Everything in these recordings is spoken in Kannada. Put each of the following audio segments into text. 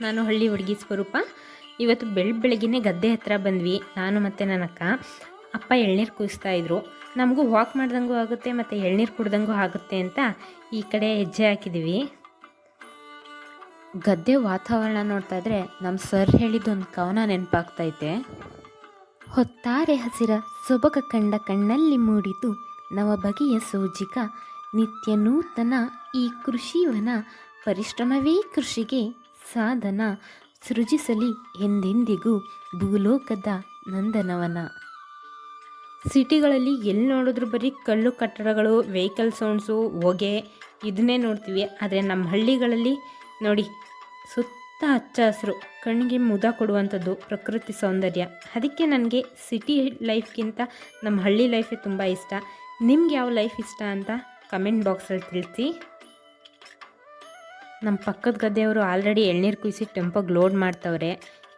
ನಾನು ಹಳ್ಳಿ ಹುಡುಗಿ ಸ್ವರೂಪ. ಇವತ್ತು ಬೆಳ್ ಬೆಳಗ್ಗೆ ಗದ್ದೆ ಹತ್ರ ಬಂದ್ವಿ. ನಾನು ಮತ್ತು ನನ್ನ ಅಕ್ಕ. ಅಪ್ಪ ಎಳ್ನೀರು ಕುಯಿಸ್ತಾ ಇದ್ರು. ನಮಗೂ ವಾಕ್ ಮಾಡ್ದಂಗೂ ಆಗುತ್ತೆ ಮತ್ತು ಎಳ್ನೀರು ಕುಡ್ದಂಗೂ ಆಗುತ್ತೆ ಅಂತ ಈ ಕಡೆ ಹೆಜ್ಜೆ ಹಾಕಿದ್ದೀವಿ ಗದ್ದೆ ವಾತಾವರಣ ನೋಡ್ತಾ ಇದ್ರೆ ನಮ್ಮ ಸರ್ ಹೇಳಿದ್ದೊಂದು ಕವನ ನೆನಪಾಗ್ತೈತೆ. ಹೊತ್ತಾರೆ ಹಸಿರ ಸೊಬಗ ಕಂಡ ಕಣ್ಣಲ್ಲಿ ಮೂಡಿತು ನವ ಬಗೆಯ ಸೋಜಿಕ. ನಿತ್ಯ ನೂತನ ಈ ಕೃಷಿವನ ಪರಿಶ್ರಮವೇ ಕೃಷಿಗೆ ಸಾಧನ ಸೃಜಿಸಲಿ ಎಂದೆಂದಿಗೂ ಭೂಲೋಕದ ನಂದನವನ. ಸಿಟಿಗಳಲ್ಲಿ ಎಲ್ಲಿ ನೋಡಿದ್ರು ಬರೀ ಕಲ್ಲು ಕಟ್ಟಡಗಳು ವೆಹಿಕಲ್ ಸೌಂಡ್ಸು ಹೊಗೆ ಇದನ್ನೇ ನೋಡ್ತೀವಿ. ಆದರೆ ನಮ್ಮ ಹಳ್ಳಿಗಳಲ್ಲಿ ನೋಡಿ, ಸುತ್ತ ಹಚ್ಚ ಹಸಿರು, ಕಣ್ಣಿಗೆ ಮುದ ಕೊಡುವಂಥದ್ದು ಪ್ರಕೃತಿ ಸೌಂದರ್ಯ. ಅದಕ್ಕೆ ನನಗೆ ಸಿಟಿ ಲೈಫ್ಗಿಂತ ನಮ್ಮ ಹಳ್ಳಿ ಲೈಫೇ ತುಂಬ ಇಷ್ಟ. ನಿಮ್ಗೆ ಯಾವ ಲೈಫ್ ಇಷ್ಟ ಅಂತ ಕಮೆಂಟ್ ಬಾಕ್ಸಲ್ಲಿ ತಿಳಿಸಿ. ನಮ್ಮ ಪಕ್ಕದ ಗದ್ದೆಯವರು ಆಲ್ರೆಡಿ ಎಳ್ನೀರು ಕುಯ್ಸಿ ಟೆಂಪೋಗೆ ಲೋಡ್ ಮಾಡ್ತವ್ರೆ.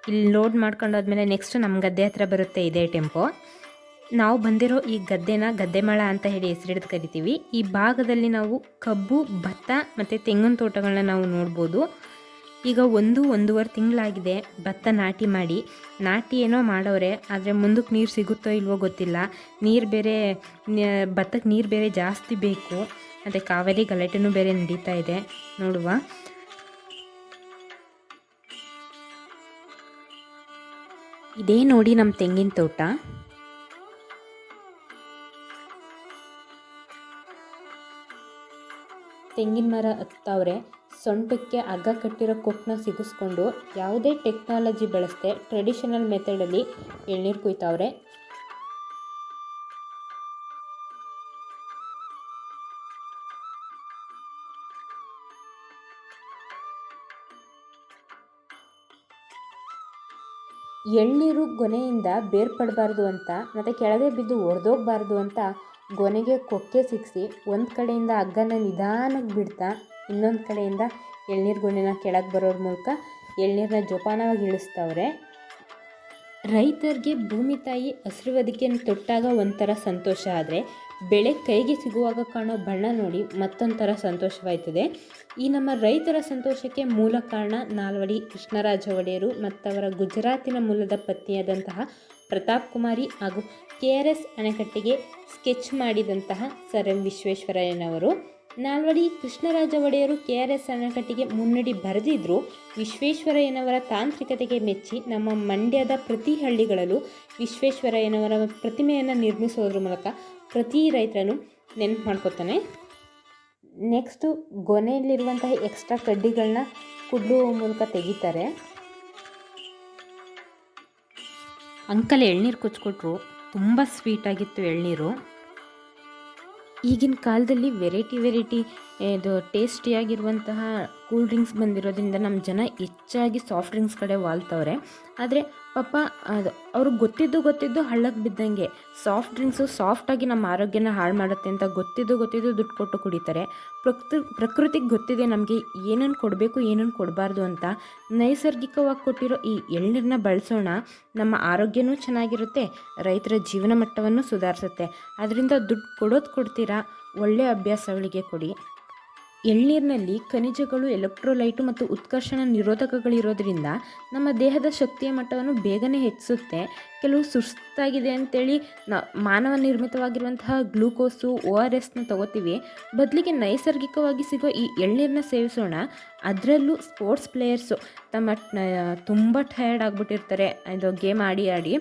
ಇಲ್ಲಿ ಲೋಡ್ ಮಾಡ್ಕೊಂಡಾದ್ಮೇಲೆ ನೆಕ್ಸ್ಟ್ ನಮ್ಮ ಗದ್ದೆ ಹತ್ರ ಬರುತ್ತೆ ಇದೇ ಟೆಂಪೋ. ನಾವು ಬಂದಿರೋ ಈ ಗದ್ದೆನ ಗದ್ದೆಮಾಳ ಅಂತ ಹೇಳಿ ಹೆಸರಿಡ್ದು ಕರಿತೀವಿ. ಈ ಭಾಗದಲ್ಲಿ ನಾವು ಕಬ್ಬು, ಭತ್ತ ಮತ್ತು ತೆಂಗಿನ ತೋಟಗಳನ್ನ ನಾವು ನೋಡ್ಬೋದು. ಈಗ ಒಂದು, ಒಂದೂವರೆ ತಿಂಗಳಾಗಿದೆ. ಭತ್ತ ನಾಟಿ ಮಾಡಿ. ನಾಟಿ ಏನೋ ಮಾಡೋರೆ ಆದರೆ ಮುಂದಕ್ಕೆ ನೀರು ಸಿಗುತ್ತೋ ಇಲ್ವೋ ಗೊತ್ತಿಲ್ಲ. ನೀರು ಬೇರೆ ಭತ್ತಕ್ಕೆ ನೀರು ಬೇರೆ ಜಾಸ್ತಿ ಬೇಕು. ಮತ್ತು ಕಾವೇರಿ ಗಲಾಟೆನೂ ಬೇರೆ ನಡೀತಾ ಇದೆ. ನೋಡುವ. ಇದೇ ನೋಡಿ ನಮ್ಮ ತೆಂಗಿನ ತೋಟ. ತೆಂಗಿನ ಮರ ಹತ್ತವ್ರೆ. ಸೊಂಟಕ್ಕೆ ಹಗ್ಗ ಕಟ್ಟಿರೋ ಕೊಕ್ಕನ್ನ ಸಿಗಿಸ್ಕೊಂಡು ಯಾವುದೇ ಟೆಕ್ನಾಲಜಿ ಬಳಸದೆ ಟ್ರೆಡಿಷನಲ್ ಮೆಥಡಲ್ಲಿ ಎಳ್ನೀರು ಕುಯ್ತಾವ್ರೆ. ಎಳ್ನೀರು ಗೊನೆಯಿಂದ ಬೇರ್ಪಡಬಾರ್ದು ಅಂತ, ಮತ್ತು ಕೆಳಗೆ ಬಿದ್ದು ಒಡೆದೋಗ್ಬಾರ್ದು ಅಂತ ಗೊನೆಗೆ ಕೊಕ್ಕೆ ಸಿಕ್ಕಿಸಿ ಒಂದು ಕಡೆಯಿಂದ ಹಗ್ಗನ ನಿಧಾನಕ್ಕೆ ಬಿಡ್ತಾ, ಇನ್ನೊಂದು ಕಡೆಯಿಂದ ಎಳ್ನೀರು ಗೊನೆನ ಕೆಳಗೆ ಬರೋದ್ರ ಮೂಲಕ ಎಳ್ನೀರನ್ನ ಜೋಪಾನವಾಗಿ ಇಳಿಸ್ತವ್ರೆ. ರೈತರಿಗೆ ಭೂಮಿ ತಾಯಿ ಹಸಿರು ಹಸಿರುವದಿಕೆಯನ್ನು ತೊಟ್ಟಾಗ ಒಂಥರ ಸಂತೋಷ ಆದರೆ ಬೆಳೆ ಕೈಗೆ ಸಿಗುವಾಗ ಕಾಣೋ ಬಣ್ಣ ನೋಡಿ ಮತ್ತೊಂಥರ ಥರ ಸಂತೋಷವಾಯ್ತದೆ. ಈ ನಮ್ಮ ರೈತರ ಸಂತೋಷಕ್ಕೆ ಮೂಲ ಕಾರಣ ನಾಲ್ವಡಿ ಕೃಷ್ಣರಾಜ ಒಡೆಯರು ಮತ್ತವರ ಗುಜರಾತಿನ ಮೂಲದ ಪತ್ನಿಯಾದಂತಹ ಪ್ರತಾಪ್ ಕುಮಾರಿ ಹಾಗೂ ಕೆ ಆರ್ ಎಸ್ ಅಣೆಕಟ್ಟಿಗೆ ಸ್ಕೆಚ್ ಮಾಡಿದಂತಹ ಸರ್ ಎಂ ವಿಶ್ವೇಶ್ವರಯ್ಯನವರು. ನಾಲ್ವಡಿ ಕೃಷ್ಣರಾಜ ಒಡೆಯರು ಕೆ ಆರ್ ಎಸ್ ಅಣೆಕಟ್ಟಿಗೆ ಮುನ್ನಡಿ ಬರೆದಿದ್ರು, ವಿಶ್ವೇಶ್ವರಯ್ಯನವರ ತಾಂತ್ರಿಕತೆಗೆ ಮೆಚ್ಚಿ ನಮ್ಮ ಮಂಡ್ಯದ ಪ್ರತಿ ಹಳ್ಳಿಗಳಲ್ಲೂ ವಿಶ್ವೇಶ್ವರಯ್ಯನವರ ಪ್ರತಿಮೆಯನ್ನು ನಿರ್ಮಿಸೋದ್ರ ಮೂಲಕ ಪ್ರತಿ ರೈತರನ್ನು ನೆನಪು ಮಾಡ್ಕೊತಾನೆ. ನೆಕ್ಸ್ಟು ಗೊನೆಯಲ್ಲಿರುವಂತಹ ಎಕ್ಸ್ಟ್ರಾ ಕಡ್ಡಿಗಳನ್ನ ಕುಡ್ಲು ಮೂಲಕ ತೆಗಿತಾರೆ. ಅಂಕಲ್ ಎಳ್ನೀರು ಕುಚ್ಕೊಟ್ರು, ತುಂಬ ಸ್ವೀಟಾಗಿತ್ತು ಎಳ್ನೀರು. ಈಗಿನ ಕಾಲದಲ್ಲಿ ವೆರೈಟಿ ವೆರೈಟಿ ಇದು ಟೇಸ್ಟಿಯಾಗಿರುವಂತಹ ಕೂಲ್ ಡ್ರಿಂಕ್ಸ್ ಬಂದಿರೋದ್ರಿಂದ ನಮ್ಮ ಜನ ಹೆಚ್ಚಾಗಿ ಸಾಫ್ಟ್ ಡ್ರಿಂಕ್ಸ್ ಕಡೆ ವಾಲ್ತವ್ರೆ. ಆದರೆ ಪಾಪ, ಅದು ಅವ್ರಿಗೆ ಗೊತ್ತಿದ್ದು ಗೊತ್ತಿದ್ದು ಹಳ್ಳಕ್ಕೆ ಬಿದ್ದಂಗೆ. ಸಾಫ್ಟ್ ಡ್ರಿಂಕ್ಸು ಸಾಫ್ಟಾಗಿ ನಮ್ಮ ಆರೋಗ್ಯನ ಹಾಳು ಮಾಡುತ್ತೆ ಅಂತ ಗೊತ್ತಿದ್ದು ಗೊತ್ತಿದ್ದು ದುಡ್ಡು ಕೊಟ್ಟು ಕುಡಿತಾರೆ. ಪ್ರಕೃತಿ ಪ್ರಕೃತಿಗೆ ಗೊತ್ತಿದೆ ನಮಗೆ ಏನೇನು ಕೊಡಬೇಕು, ಏನೇನು ಕೊಡಬಾರ್ದು ಅಂತ ನೈಸರ್ಗಿಕವಾಗಿ ಕೊಟ್ಟಿರೋ ಈ ಎಳ್ನೀರನ್ನ ಬಳಸೋಣ, ನಮ್ಮ ಆರೋಗ್ಯನೂ ಚೆನ್ನಾಗಿರುತ್ತೆ, ರೈತರ ಜೀವನ ಮಟ್ಟವನ್ನು ಸುಧಾರಿಸುತ್ತೆ. ಅದರಿಂದ ದುಡ್ಡು ಕೊಡೋದು ಕೊಡ್ತೀರಾ? ಒಳ್ಳೆಯ ಅಭ್ಯಾಸಗಳಿಗೆ ಕೊಡಿ. ಎಳ್ನೀರಿನಲ್ಲಿ ಖನಿಜಗಳು ಎಲೆಕ್ಟ್ರೋಲೈಟು ಮತ್ತು ಉತ್ಕರ್ಷಣ ನಿರೋಧಕಗಳಿರೋದ್ರಿಂದ ನಮ್ಮ ದೇಹದ ಶಕ್ತಿಯ ಮಟ್ಟವನ್ನು ಬೇಗನೆ ಹೆಚ್ಚಿಸುತ್ತೆ. ಕೆಲವು ಸುಸ್ತಾಗಿದೆ ಅಂತೇಳಿ ನ ಮಾನವ ನಿರ್ಮಿತವಾಗಿರುವಂತಹ ಗ್ಲೂಕೋಸು ಒ ಆರ್ ಎಸ್ನ ತಗೋತೀವಿ. ಬದಲಿಗೆ ನೈಸರ್ಗಿಕವಾಗಿ ಸಿಗೋ ಈ ಎಳ್ನೀರನ್ನ ಸೇವಿಸೋಣ. ಅದರಲ್ಲೂ ಸ್ಪೋರ್ಟ್ಸ್ ಪ್ಲೇಯರ್ಸು ತಮ್ಮ ತುಂಬ ಟಯರ್ಡ್ ಆಗಿಬಿಟ್ಟಿರ್ತಾರೆ. ಇದು ಗೇಮ್ ಆಡಿ ಆಡಿ.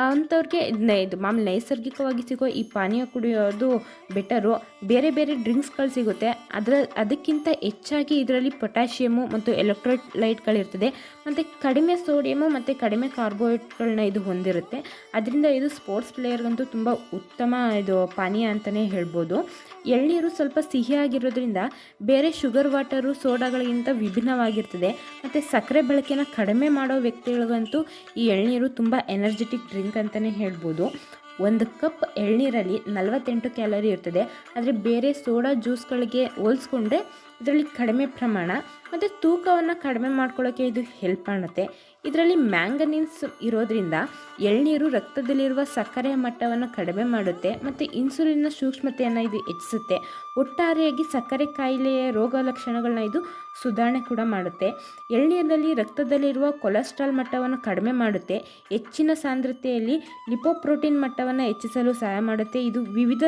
ಅಂಥವ್ರಿಗೆ ಇದು ಮಾಮೂಲಿ ನೈಸರ್ಗಿಕವಾಗಿ ಸಿಗೋ ಈ ಪಾನೀಯ ಕುಡಿಯೋದು ಬೆಟರು. ಬೇರೆ ಬೇರೆ ಡ್ರಿಂಕ್ಸ್ಗಳು ಸಿಗುತ್ತೆ. ಅದರ ಅದಕ್ಕಿಂತ ಹೆಚ್ಚಾಗಿ ಇದರಲ್ಲಿ ಪೊಟ್ಯಾಷಿಯಮು ಮತ್ತು ಎಲೆಕ್ಟ್ರೋಲೈಟ್ಗಳಿರ್ತದೆ. ಮತ್ತು ಕಡಿಮೆ ಸೋಡಿಯಮು ಮತ್ತು ಕಡಿಮೆ ಕಾರ್ಬೋಹೈಡ್ರೇಟ್ಗಳನ್ನ ಇದು ಹೊಂದಿರುತ್ತೆ. ಅದರಿಂದ ಇದು ಸ್ಪೋರ್ಟ್ಸ್ ಪ್ಲೇಯರ್ಗಂತೂ ತುಂಬ ಉತ್ತಮ ಇದು ಪಾನೀಯ ಅಂತಲೇ ಹೇಳ್ಬೋದು. ಎಳ್ನೀರು ಸ್ವಲ್ಪ ಸಿಹಿಯಾಗಿರೋದ್ರಿಂದ ಬೇರೆ ಶುಗರ್ ವಾಟರು ಸೋಡಾಗಳಿಗಿಂತ ವಿಭಿನ್ನವಾಗಿರ್ತದೆ. ಮತ್ತು ಸಕ್ಕರೆ ಬಳಕೆನ ಕಡಿಮೆ ಮಾಡೋ ವ್ಯಕ್ತಿಗಳಿಗಂತೂ ಈ ಎಳ್ನೀರು ತುಂಬ ಎನರ್ಜೆಟಿಕ್ ಡ್ರಿಂಕ್ ಅಂತಲೇ ಹೇಳ್ಬೋದು. ಒಂದು ಕಪ್ ಎಳ್ನೀರಲ್ಲಿ ನಲವತ್ತೆಂಟು ಕ್ಯಾಲರಿ ಇರ್ತದೆ. ಆದರೆ ಬೇರೆ ಸೋಡಾ ಜ್ಯೂಸ್ಗಳಿಗೆ ಹೋಲಿಸ್ಕೊಂಡ್ರೆ ಇದರಲ್ಲಿ ಕಡಿಮೆ ಪ್ರಮಾಣ ಮತ್ತು ತೂಕವನ್ನು ಕಡಿಮೆ ಮಾಡ್ಕೊಳ್ಳೋಕ್ಕೆ ಇದು ಹೆಲ್ಪ್ ಮಾಡುತ್ತೆ ಇದರಲ್ಲಿ ಮ್ಯಾಂಗನೀನ್ಸ್ ಇರೋದ್ರಿಂದ ಎಳ್ನೀರು ರಕ್ತದಲ್ಲಿರುವ ಸಕ್ಕರೆಯ ಮಟ್ಟವನ್ನು ಕಡಿಮೆ ಮಾಡುತ್ತೆ ಮತ್ತು ಇನ್ಸುಲಿನ್ನ ಸೂಕ್ಷ್ಮತೆಯನ್ನು ಇದು ಹೆಚ್ಚಿಸುತ್ತೆ. ಒಟ್ಟಾರೆಯಾಗಿ ಸಕ್ಕರೆ ಕಾಯಿಲೆಯ ರೋಗ ಲಕ್ಷಣಗಳನ್ನ ಇದು ಸುಧಾರಣೆ ಕೂಡ ಮಾಡುತ್ತೆ. ಎಳ್ನೀರಿನಲ್ಲಿ ರಕ್ತದಲ್ಲಿರುವ ಕೊಲೆಸ್ಟ್ರಾಲ್ ಮಟ್ಟವನ್ನು ಕಡಿಮೆ ಮಾಡುತ್ತೆ. ಹೆಚ್ಚಿನ ಸಾಂದ್ರತೆಯಲ್ಲಿ ಲಿಪೋಪ್ರೋಟೀನ್ ಮಟ್ಟವನ್ನು ಹೆಚ್ಚಿಸಲು ಸಹಾಯ ಮಾಡುತ್ತೆ. ಇದು ವಿವಿಧ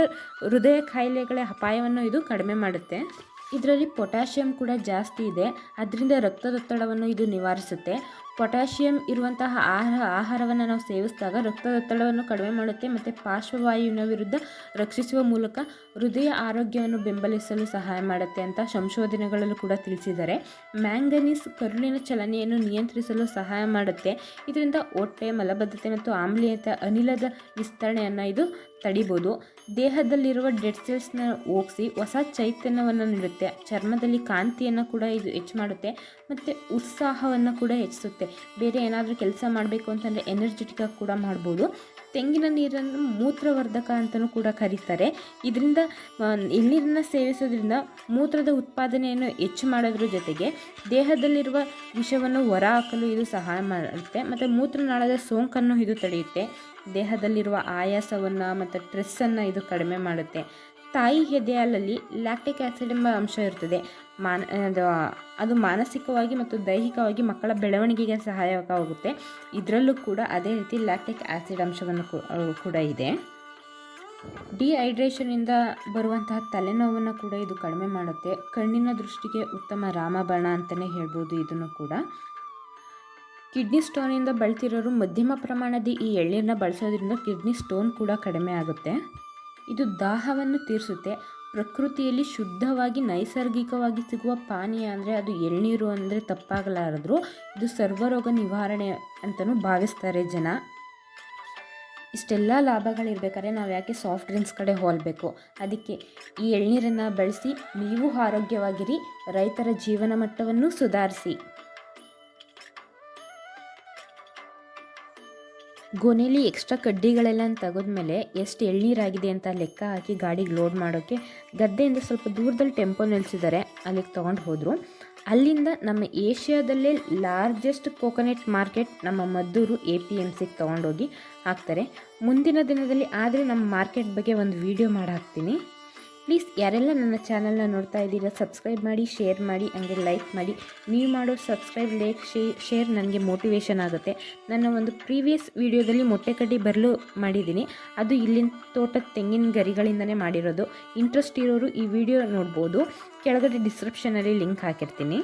ಹೃದಯ ಕಾಯಿಲೆಗಳ ಅಪಾಯವನ್ನು ಇದು ಕಡಿಮೆ ಮಾಡುತ್ತೆ. ಇದರಲ್ಲಿ ಪೊಟ್ಯಾಷಿಯಂ ಕೂಡ ಜಾಸ್ತಿ ಇದೆ. ಅದರಿಂದ ರಕ್ತದೊತ್ತಡವನ್ನು ಇದು ನಿವಾರಿಸುತ್ತೆ. ಪೊಟ್ಯಾಷಿಯಂ ಇರುವಂತಹ ಆಹಾರ, ಆಹಾರವನ್ನು ನಾವು ಸೇವಿಸಿದಾಗ ರಕ್ತದೊತ್ತಡವನ್ನು ಕಡಿಮೆ ಮಾಡುತ್ತೆ. ಮತ್ತು ಪಾರ್ಶ್ವವಾಯುವಿನ ವಿರುದ್ಧ ರಕ್ಷಿಸುವ ಮೂಲಕ ಹೃದಯ ಆರೋಗ್ಯವನ್ನು ಬೆಂಬಲಿಸಲು ಸಹಾಯ ಮಾಡುತ್ತೆ ಅಂತ ಸಂಶೋಧನೆಗಳಲ್ಲೂ ಕೂಡ ತಿಳಿಸಿದ್ದಾರೆ. ಮ್ಯಾಂಗನೀಸ್ ಕರುಳಿನ ಚಲನೆಯನ್ನು ನಿಯಂತ್ರಿಸಲು ಸಹಾಯ ಮಾಡುತ್ತೆ. ಇದರಿಂದ ಹೊಟ್ಟೆ, ಮಲಬದ್ಧತೆ ಮತ್ತು ಆಮ್ಲೀಯತೆ ಅನಿಲದ ವಿಸ್ತರಣೆಯನ್ನು ಇದು ತಡಿಬೋದು. ದೇಹದಲ್ಲಿರುವ ಡೆಡ್ ಸೆಲ್ಸ್ನ ಹೋಗಿಸಿ ಹೊಸ ಚೈತನ್ಯವನ್ನು ನೀಡುತ್ತೆ. ಚರ್ಮದಲ್ಲಿ ಕಾಂತಿಯನ್ನು ಕೂಡ ಇದು ಹೆಚ್ಚು ಮಾಡುತ್ತೆ ಮತ್ತು ಉತ್ಸಾಹವನ್ನು ಕೂಡ ಹೆಚ್ಚಿಸುತ್ತೆ. ಬೇರೆ ಏನಾದರೂ ಕೆಲಸ ಮಾಡಬೇಕು ಅಂತಂದರೆ ಎನರ್ಜೆಟಿಕಾಗಿ ಕೂಡ ಮಾಡ್ಬೋದು. ತೆಂಗಿನ ನೀರನ್ನು ಮೂತ್ರವರ್ಧಕ ಅಂತಲೂ ಕೂಡ ಕರೀತಾರೆ. ಇದರಿಂದ ಎಳ್ನೀರನ್ನು ಸೇವಿಸೋದ್ರಿಂದ ಮೂತ್ರದ ಉತ್ಪಾದನೆಯನ್ನು ಹೆಚ್ಚು ಮಾಡೋದ್ರ ಜೊತೆಗೆ ದೇಹದಲ್ಲಿರುವ ವಿಷವನ್ನು ಹೊರಹಾಕಲು ಇದು ಸಹಾಯ ಮಾಡುತ್ತೆ. ಮತ್ತು ಮೂತ್ರನಾಳದ ಸೋಂಕನ್ನು ಇದು ತಡೆಯುತ್ತೆ. ದೇಹದಲ್ಲಿರುವ ಆಯಾಸವನ್ನು ಮತ್ತು ಸ್ಟ್ರೆಸ್ಸನ್ನು ಇದು ಕಡಿಮೆ ಮಾಡುತ್ತೆ. ತಾಯಿ ಎದೆ ಹಾಲಲ್ಲಿ ಲ್ಯಾಕ್ಟಿಕ್ ಆ್ಯಸಿಡ್ ಎಂಬ ಅಂಶ ಇರ್ತದೆ ಮಾನ, ಅದು ಅದು ಮಾನಸಿಕವಾಗಿ ಮತ್ತು ದೈಹಿಕವಾಗಿ ಮಕ್ಕಳ ಬೆಳವಣಿಗೆಗೆ ಸಹಾಯಕವಾಗುತ್ತೆ. ಇದರಲ್ಲೂ ಕೂಡ ಅದೇ ರೀತಿ ಲ್ಯಾಕ್ಟಿಕ್ ಆ್ಯಸಿಡ್ ಅಂಶವನ್ನು ಕೂಡ ಇದೆ. ಡಿಹೈಡ್ರೇಷನಿಂದ ಬರುವಂತಹ ತಲೆನೋವನ್ನು ಕೂಡ ಇದು ಕಡಿಮೆ ಮಾಡುತ್ತೆ. ಕಣ್ಣಿನ ದೃಷ್ಟಿಗೆ ಉತ್ತಮ ರಾಮಬಾಣ ಅಂತಲೇ ಹೇಳ್ಬೋದು ಇದನ್ನು ಕೂಡ. ಕಿಡ್ನಿ ಸ್ಟೋನಿಂದ ಬಳ್ತಿರೋರು ಮಧ್ಯಮ ಪ್ರಮಾಣದ ಈ ಎಳ್ನೀರನ್ನ ಬಳಸೋದ್ರಿಂದ ಕಿಡ್ನಿ ಸ್ಟೋನ್ ಕೂಡ ಕಡಿಮೆ ಆಗುತ್ತೆ. ಇದು ದಾಹವನ್ನು ತೀರಿಸುತ್ತೆ. ಪ್ರಕೃತಿಯಲ್ಲಿ ಶುದ್ಧವಾಗಿ, ನೈಸರ್ಗಿಕವಾಗಿ ಸಿಗುವ ಪಾನೀಯ ಅಂದರೆ ಅದು ಎಳ್ನೀರು ಅಂದರೆ ತಪ್ಪಾಗಲಾರದ್ರು ಇದು ಸರ್ವರೋಗ ನಿವಾರಣೆ ಅಂತಲೂ ಭಾವಿಸ್ತಾರೆ ಜನ. ಇಷ್ಟೆಲ್ಲ ಲಾಭಗಳಿರ್ಬೇಕಾದ್ರೆ ನಾವು ಯಾಕೆ ಸಾಫ್ಟ್ ಡ್ರಿಂಕ್ಸ್ ಕಡೆ ಹೋಲ್ಬೇಕು? ಅದಕ್ಕೆ ಈ ಎಳ್ನೀರನ್ನು ಬಳಸಿ, ನೀವು ಆರೋಗ್ಯವಾಗಿರಿ, ರೈತರ ಜೀವನ ಮಟ್ಟವನ್ನು ಸುಧಾರಿಸಿ. ಗೊನೆಯಲ್ಲಿ ಎಕ್ಸ್ಟ್ರಾ ಕಡ್ಡಿಗಳೆಲ್ಲ ತೆಗೆದ್ಮೇಲೆ ಎಷ್ಟು ಎಳ್ನೀರಾಗಿದೆ ಅಂತ ಲೆಕ್ಕ ಹಾಕಿ ಗಾಡಿಗೆ ಲೋಡ್ ಮಾಡೋಕ್ಕೆ ಗದ್ದೆಯಿಂದ ಸ್ವಲ್ಪ ದೂರದಲ್ಲಿ ಟೆಂಪೋ ನಿಲ್ಲಿಸಿದ್ದಾರೆ ಅಲ್ಲಿಗೆ ತೊಗೊಂಡು ಹೋದರು. ಅಲ್ಲಿಂದ ನಮ್ಮ ಏಷ್ಯಾದಲ್ಲೇ ಲಾರ್ಜೆಸ್ಟ್ ಕೋಕೋನಟ್ ಮಾರ್ಕೆಟ್ ನಮ್ಮ ಮದ್ದೂರು ಎ ಪಿ ಎಂ ಸಿಗೆ ತೊಗೊಂಡೋಗಿ ಹಾಕ್ತಾರೆ. ಮುಂದಿನ ದಿನದಲ್ಲಿ ಆದರೆ ನಮ್ಮ ಮಾರ್ಕೆಟ್ ಬಗ್ಗೆ ಒಂದು ವಿಡಿಯೋ ಮಾಡಿ ಹಾಕ್ತೀನಿ. ಪ್ಲೀಸ್ ಯಾರೆಲ್ಲ ನನ್ನ ಚಾನಲ್ನ ನೋಡ್ತಾ ಇದ್ದೀರಾ, ಸಬ್ಸ್ಕ್ರೈಬ್ ಮಾಡಿ, ಶೇರ್ ಮಾಡಿ, ಹಂಗೆ ಲೈಕ್ ಮಾಡಿ. ನೀವು ಮಾಡೋ ಸಬ್ಸ್ಕ್ರೈಬ್, ಲೈಕ್ ಶೇರ್ ನನಗೆ ಮೋಟಿವೇಶನ್ ಆಗುತ್ತೆ. ನನ್ನ ಒಂದು ಪ್ರೀವಿಯಸ್ ವಿಡಿಯೋದಲ್ಲಿ ಮೊಟ್ಟೆ ಕಡ್ಡಿ ಬರಲು ಮಾಡಿದ್ದೀನಿ. ಅದು ಇಲ್ಲಿನ ತೋಟದ ತೆಂಗಿನ ಗರಿಗಳಿಂದನೇ ಮಾಡಿರೋದು. ಇಂಟ್ರೆಸ್ಟ್ ಇರೋರು ಈ ವಿಡಿಯೋ ನೋಡ್ಬೋದು. ಕೆಳಗಡೆ ಡಿಸ್ಕ್ರಿಪ್ಷನಲ್ಲಿ ಲಿಂಕ್ ಹಾಕಿರ್ತೀನಿ.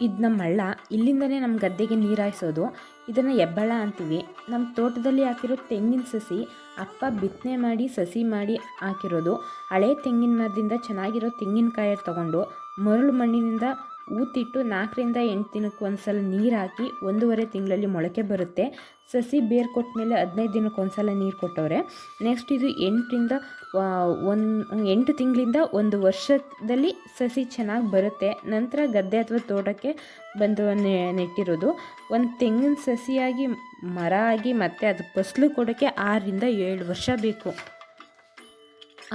ಇದು ನಮ್ಮ ಹಳ್ಳ ಇಲ್ಲಿಂದನೇ ನಮ್ಮ ಗದ್ದೆಗೆ ನೀರಾಯಿಸೋದು. ಇದನ್ನು ಎಬ್ಬಳ ಅಂತೀವಿ. ನಮ್ಮ ತೋಟದಲ್ಲಿ ಹಾಕಿರೋ ತೆಂಗಿನ ಸಸಿ ಅಪ್ಪ ಬಿತ್ತನೆ ಮಾಡಿ, ಸಸಿ ಮಾಡಿ ಹಾಕಿರೋದು. ಹಳೆ ತೆಂಗಿನ ಮರದಿಂದ ಚೆನ್ನಾಗಿರೋ ತೆಂಗಿನಕಾಯಿ ತೊಗೊಂಡು ಮರಳು ಮಣ್ಣಿನಿಂದ ಊತಿಟ್ಟು ನಾಲ್ಕರಿಂದ ಎಂಟು ದಿನಕ್ಕೆ ಒಂದು ಸಲ ನೀರು ಹಾಕಿ ಒಂದೂವರೆ ತಿಂಗಳಲ್ಲಿ ಮೊಳಕೆ ಬರುತ್ತೆ. ಸಸಿ ಬೇರು ಕೊಟ್ಟ ಮೇಲೆ ಹದಿನೈದು ದಿನಕ್ಕೆ ಒಂದು ಸಲ ನೀರು ಕೊಟ್ಟವ್ರೆ. ನೆಕ್ಸ್ಟ್ ಇದು ಎಂಟರಿಂದ ಒಂದು, ಎಂಟು ತಿಂಗಳಿಂದ ಒಂದು ವರ್ಷದಲ್ಲಿ ಸಸಿ ಚೆನ್ನಾಗಿ ಬರುತ್ತೆ. ನಂತರ ಗದ್ದೆ ಅಥವಾ ತೋಟಕ್ಕೆ ಬಂದು ನೆಟ್ಟಿರೋದು. ಒಂದು ತೆಂಗಿನ ಸಸಿಯಾಗಿ, ಮರ ಆಗಿ ಮತ್ತು ಅದು ಫಸಲು ಕೊಡೋಕ್ಕೆ ಆರರಿಂದ ಏಳು ವರ್ಷ ಬೇಕು.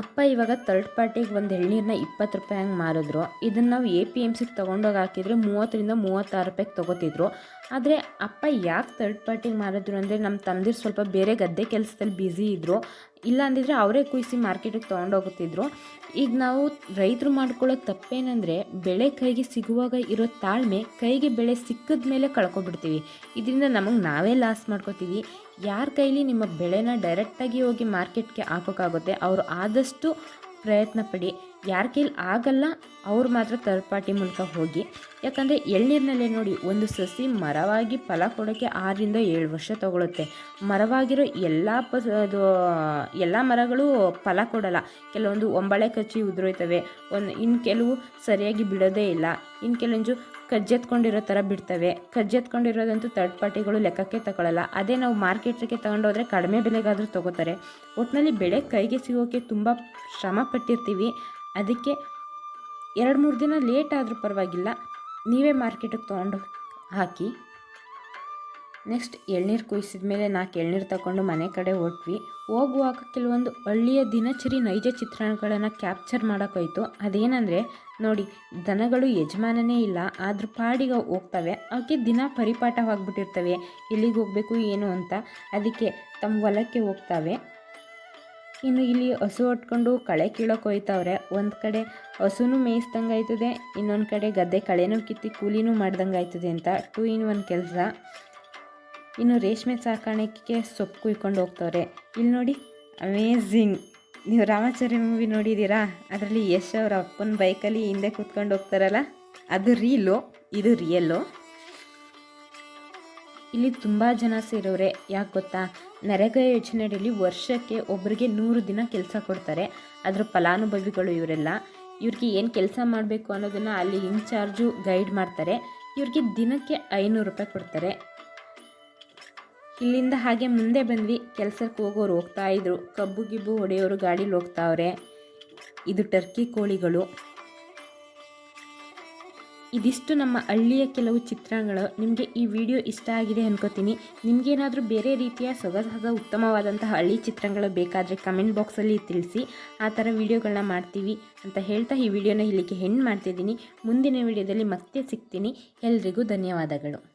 ಅಪ್ಪ ಇವಾಗ ತರ್ಡ್ ಪಾರ್ಟಿಗೆ ಒಂದು ಎಳ್ನೀರನ್ನ ಇಪ್ಪತ್ತು ರೂಪಾಯಿ ಹಂಗೆ ಮಾರಿದ್ರು. ಇದನ್ನು ನಾವು ಎ ಪಿ ಎಂ ಸಿಗೆ ತೊಗೊಂಡೋಗಿ ಹಾಕಿದರೆ ಮೂವತ್ತರಿಂದ ಮೂವತ್ತಾರು ರೂಪಾಯಿಗೆ ತೊಗೋತಿದ್ರು. ಆದರೆ ಅಪ್ಪ ಯಾಕೆ ತರ್ಡ್ ಪಾರ್ಟಿಗೆ ಮಾರಿದ್ರು ಅಂದರೆ ನಮ್ಮ ತಂದಿರು ಸ್ವಲ್ಪ ಬೇರೆ ಗದ್ದೆ ಕೆಲಸದಲ್ಲಿ ಬ್ಯುಸಿ ಇದ್ದರು ಇಲ್ಲ ಅಂದಿದ್ರೆ ಅವರೇ ಕುಯಿಸಿ ಮಾರ್ಕೆಟಿಗೆ ತೊಗೊಂಡೋಗುತ್ತಿದ್ರು. ಈಗ ನಾವು ರೈತರು ಮಾಡ್ಕೊಳ್ಳೋ ತಪ್ಪೇನೆಂದರೆ ಬೆಳೆ ಕೈಗೆ ಸಿಗುವಾಗ ಇರೋ ತಾಳ್ಮೆ ಕೈಗೆ ಬೆಳೆ ಸಿಕ್ಕಿದ ಮೇಲೆ ಕಳ್ಕೊಬಿಡ್ತೀವಿ ಇದರಿಂದ ನಮಗೆ ನಾವೇ ಲಾಸ್ ಮಾಡ್ಕೋತೀವಿ. ಯಾರ ಕೈಲಿ ನಿಮ್ಮ ಬೆಳೆನ ಡೈರೆಕ್ಟಾಗಿ ಹೋಗಿ ಮಾರ್ಕೆಟ್ಗೆ ಹಾಕೋಕ್ಕಾಗುತ್ತೆ ಅವರು ಆದಷ್ಟು ಪ್ರಯತ್ನ ಪಡಿ. ಯಾರ ಕೈಲಿ ಆಗಲ್ಲ, ಅವ್ರು ಮಾತ್ರ ಥರ್ಡ್ ಪಾರ್ಟಿ ಮೂಲಕ ಹೋಗಿ. ಯಾಕಂದರೆ ಎಳ್ನೀರಿನಲ್ಲೇ ನೋಡಿ, ಒಂದು ಸಸಿ ಮರವಾಗಿ ಫಲ ಕೊಡೋಕ್ಕೆ ಆರರಿಂದ ಏಳು ವರ್ಷ ತಗೊಳುತ್ತೆ. ಮರವಾಗಿರೋ ಎಲ್ಲ ಪ, ಅದು, ಎಲ್ಲ ಮರಗಳು ಫಲ ಕೊಡಲ್ಲ. ಕೆಲವೊಂದು ಒಂಬಳೆ ಕಚ್ಚಿ ಉದುರೋಯ್ತವೆ. ಒಂದು ಇನ್ನು ಕೆಲವು ಸರಿಯಾಗಿ ಬಿಡೋದೇ ಇಲ್ಲ. ಇನ್ನು ಕೆಲವೊಂದು ಕಜ್ಜೆತ್ಕೊಂಡಿರೋ ಥರ ಬಿಡ್ತವೆ. ಕಜ್ಜೆತ್ಕೊಂಡಿರೋದಂತೂ ಥರ್ಡ್ ಪಾರ್ಟಿಗಳು ಲೆಕ್ಕಕ್ಕೆ ತಗೊಳ್ಳಲ್ಲ ಅದೇ ನಾವು ಮಾರ್ಕೆಟ್ಗೆ ತಗೊಂಡೋದ್ರೆ ಕಡಿಮೆ ಬೆಲೆಗಾದರೂ ತೊಗೋತಾರೆ. ಒಟ್ಟಿನಲ್ಲಿ ಬೆಳೆ ಕೈಗೆ ಸಿಗೋಕ್ಕೆ ತುಂಬ ಶ್ರಮ ಪಟ್ಟಿರ್ತೀವಿ ಅದಕ್ಕೆ ಎರಡು ಮೂರು ದಿನ ಲೇಟ್ ಆದರೂ ಪರವಾಗಿಲ್ಲ. ನೀವೇ ಮಾರ್ಕೆಟಿಗೆ ತೊಗೊಂಡು ಹಾಕಿ. ನೆಕ್ಸ್ಟ್ ಎಳ್ನೀರು ಕುಯ್ಸಿದ ಮೇಲೆ ನಾಲ್ಕು ಎಳ್ನೀರು ತಗೊಂಡು ಮನೆ ಕಡೆ ಹೊಟ್ವಿ ಹೋಗುವಾಗ ಕೆಲವೊಂದು ಹಳ್ಳಿಯ ದಿನಚರಿ ನೈಜ ಚಿತ್ರಣಗಳನ್ನು ಕ್ಯಾಪ್ಚರ್ ಮಾಡೋಕ್ಕೋಯ್ತು ಅದೇನಂದರೆ, ನೋಡಿ, ದನಗಳು ಯಜಮಾನನೇ ಇಲ್ಲ, ಆದ್ರ ಪಾಡಿಗೆ ಹೋಗ್ತವೆ. ಅವಕ್ಕೆ ದಿನ ಪರಿಪಾಠವಾಗ್ಬಿಟ್ಟಿರ್ತವೆ ಎಲ್ಲಿಗೆ ಹೋಗಬೇಕು, ಏನು ಅಂತ. ಅದಕ್ಕೆ ತಮ್ಮ ಹೊಲಕ್ಕೆ ಹೋಗ್ತವೆ. ಇನ್ನು ಇಲ್ಲಿ ಹಸು ಹೊಟ್ಕೊಂಡು ಕಳೆ ಕೀಳೋಕೆ ಹೋಯ್ತವ್ರೆ. ಒಂದು ಕಡೆ ಹಸುನೂ ಮೇಯಿಸ್ದಂಗೆ ಆಯ್ತದೆ ಇನ್ನೊಂದು ಕಡೆ ಗದ್ದೆ ಕಳೆನೂ ಕಿತ್ತಿ ಕೂಲಿನೂ ಮಾಡ್ದಂಗೆ ಆಯ್ತದೆ ಅಂತ ಟೂ ಇನ್ ಒನ್ ಕೆಲಸ. ಇನ್ನು ರೇಷ್ಮೆ ಸಾಕಾಣಿಕೆಗೆ ಸೊಪ್ಪು ಕುಯ್ಕೊಂಡು ಹೋಗ್ತವ್ರೆ. ಇಲ್ಲಿ ನೋಡಿ ಅಮೇಝಿಂಗ್ ನೀವು ರಾಮಾಚಾರ್ಯ ಮೂವಿ ನೋಡಿದ್ದೀರಾ ಅದರಲ್ಲಿ ಯಶ್ ಅವ್ರ ಅಪ್ಪನ ಬೈಕಲ್ಲಿ ಹಿಂದೆ ಕೂತ್ಕೊಂಡು ಹೋಗ್ತಾರಲ್ಲ? ಅದು ರೀಲು ಇದು ರಿಯಲ್ಲು ಇಲ್ಲಿ ತುಂಬ ಜನ ಸೇರೋರೆ. ಯಾಕೆ ಗೊತ್ತಾ? ನರೇಗಾ ಯೋಜನೆಯಲ್ಲಿ ವರ್ಷಕ್ಕೆ ಒಬ್ಬರಿಗೆ ನೂರು ದಿನ ಕೆಲಸ ಕೊಡ್ತಾರೆ. ಅದರ ಫಲಾನುಭವಿಗಳು ಇವರೆಲ್ಲ. ಇವ್ರಿಗೆ ಏನು ಕೆಲಸ ಮಾಡಬೇಕು ಅನ್ನೋದನ್ನು ಅಲ್ಲಿ ಇನ್ಚಾರ್ಜು ಗೈಡ್ ಮಾಡ್ತಾರೆ. ಇವ್ರಿಗೆ ದಿನಕ್ಕೆ ಐನೂರು ರೂಪಾಯಿ ಕೊಡ್ತಾರೆ. ಇಲ್ಲಿಂದ ಹಾಗೆ ಮುಂದೆ ಬಂದ್ವಿ. ಕೆಲಸಕ್ಕೆ ಹೋಗೋರು ಹೋಗ್ತಾ ಇದ್ರು. ಕಬ್ಬು ಗಿಬ್ಬು ಹೊಡೆಯೋರು ಗಾಡೀಲಿ ಹೋಗ್ತಾವ್ರೆ. ಇದು ಟರ್ಕಿ ಕೋಳಿಗಳು. ಇದಿಷ್ಟು ನಮ್ಮ ಹಳ್ಳಿಯ ಕೆಲವು ಚಿತ್ರಗಳು ನಿಮಗೆ ಈ ವಿಡಿಯೋ ಇಷ್ಟ ಆಗಿದೆ ಅನ್ಕೋತೀನಿ. ನಿಮಗೇನಾದರೂ ಬೇರೆ ರೀತಿಯ ಸೊಗಸಾದ ಉತ್ತಮವಾದಂತಹ ಹಳ್ಳಿ ಚಿತ್ರಗಳು ಬೇಕಾದರೆ ಕಮೆಂಟ್ ಬಾಕ್ಸಲ್ಲಿ ತಿಳಿಸಿ. ಆ ಥರ ವಿಡಿಯೋಗಳನ್ನ ಮಾಡ್ತೀವಿ ಅಂತ ಹೇಳ್ತಾ ಈ ವಿಡಿಯೋನ ಇಲ್ಲಿಗೆ ಹೆಣ್ಣು ಮಾಡ್ತಿದ್ದೀನಿ. ಮುಂದಿನ ವಿಡಿಯೋದಲ್ಲಿ ಮತ್ತೆ ಸಿಗ್ತೀನಿ. ಎಲ್ರಿಗೂ ಧನ್ಯವಾದಗಳು.